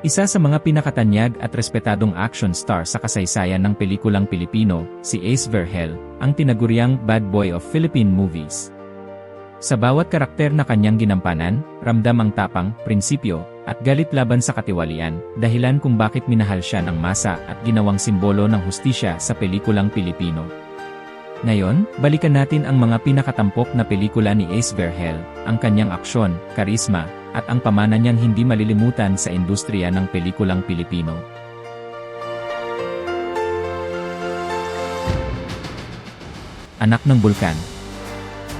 Isa sa mga pinakatanyag at respetadong action star sa kasaysayan ng pelikulang Pilipino, si Ace Verhel, ang tinaguriang bad boy of Philippine movies. Sa bawat karakter na kanyang ginampanan, ramdam ang tapang, prinsipyo, at galit laban sa katiwalian, dahilan kung bakit minahal siya ng masa at ginawang simbolo ng hustisya sa pelikulang Pilipino. Ngayon, balikan natin ang mga pinakatampok na pelikula ni Ace Verhel, ang kanyang aksyon, karisma, at ang pamana niyang hindi malilimutan sa industriya ng pelikulang Pilipino. Anak ng Bulkan.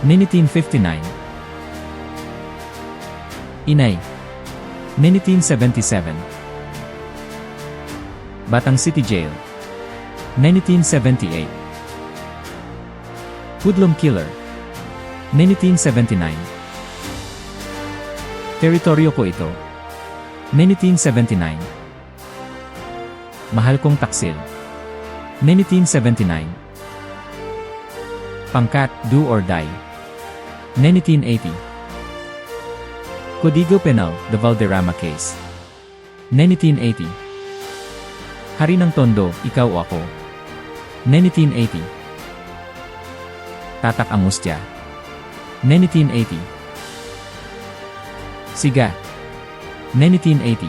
1959 Inay. 1977 Batang City Jail. 1978 Hoodlum Killer. 1979 Teritoryo ko ito. 1979 Mahal kong taksil. 1979 Pangkat, Do or Die. 1980 Codigo Penal, The Valderrama Case. 1980 Hari ng Tondo, Ikaw o Ako. 1980 Tatak Angustia. 1980 Siga 1980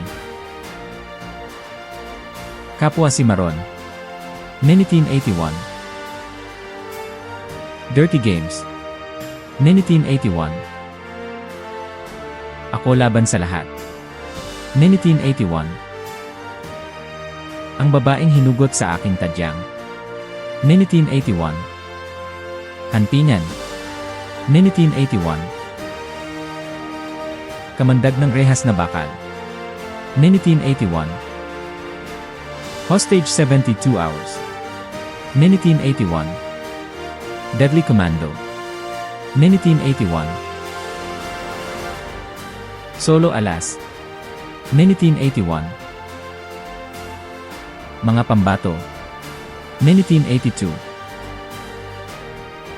Kapwa Simaron 1981 Dirty Games 1981 Ako laban sa lahat 1981 Ang babaeng hinugot sa aking tadyang 1981 Hanpingan 1981 Kamandag ng rehas na bakal. 1981 Hostage 72 Hours. 1981 Deadly Commando. 1981 Solo Alas. 1981 Mga Pambato. 1982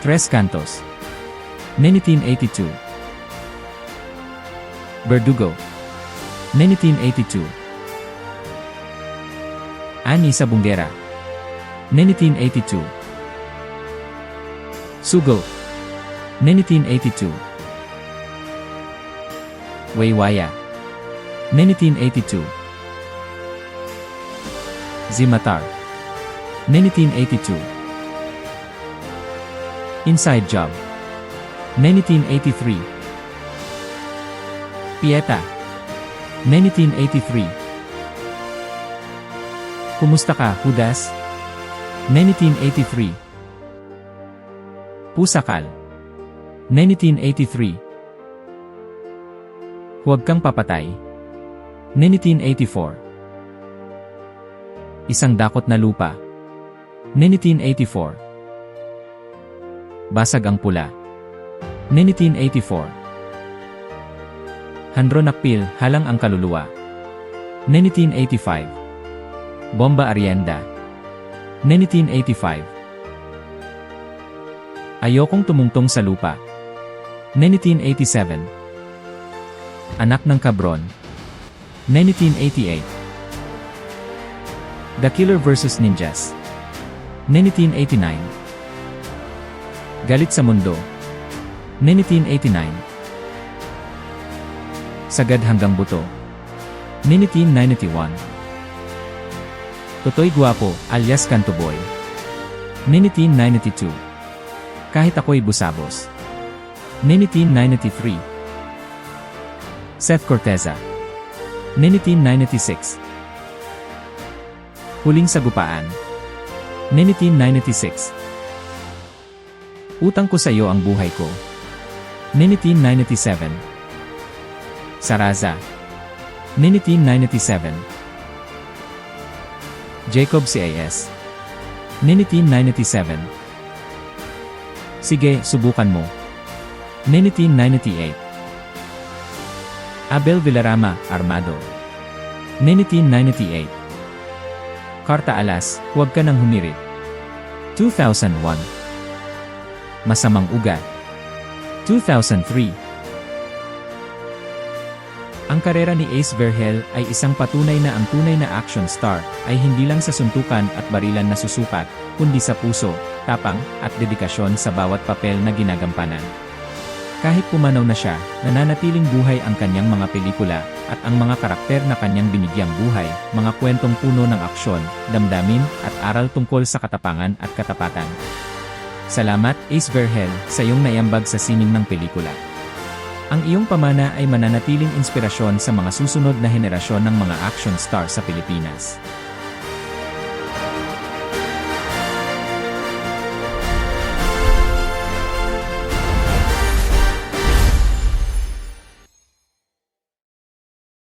Tres Cantos. 1982 Verdugo 1982 Ani sa Bunggera 1982 Sugo 1982 Waywaya 1982 Zimatar 1982 Inside Job 1983 Pieta 1983 Kumusta ka, Judas? 1983 Pusakal 1983 Huwag kang papatay. 1984 Isang dakot na lupa. 1984 Basag ang pula. 1984 Handro Nakpil, Halang ang Kaluluwa. 1985 Bomba Arienda. 1985 Ayokong tumungtong sa lupa. 1987 Anak ng Kabron. 1988 The Killer vs. Ninjas. 1989 Galit sa Mundo. 1989 Sagad hanggang buto. 1991 Totoy Guapo, alias Cantoboy 1992 Kahit ako'y busabos. 1993 Seth Corteza. 1996 Huling Sagupaan. 1996 Utang ko sa iyo ang buhay ko. 1997 Saraza 1997 Jacob C.A.S. 1997 Sige, subukan mo. 1998 Abel Villarama, Armado. 1998 Karta Alas, Huwag ka nang humirit 2001 Masamang Ugat. 2003 Ang karera ni Ace Verhel ay isang patunay na ang tunay na action star ay hindi lang sa suntukan at barilan na susukat, kundi sa puso, tapang, at dedikasyon sa bawat papel na ginagampanan. Kahit pumanaw na siya, nananatiling buhay ang kanyang mga pelikula, at ang mga karakter na kanyang binigyang buhay, mga kwentong puno ng aksyon, damdamin, at aral tungkol sa katapangan at katapatan. Salamat, Ace Verhel, sa iyong naiambag sa sining ng pelikula. Ang iyong pamana ay mananatiling inspirasyon sa mga susunod na henerasyon ng mga action star sa Pilipinas.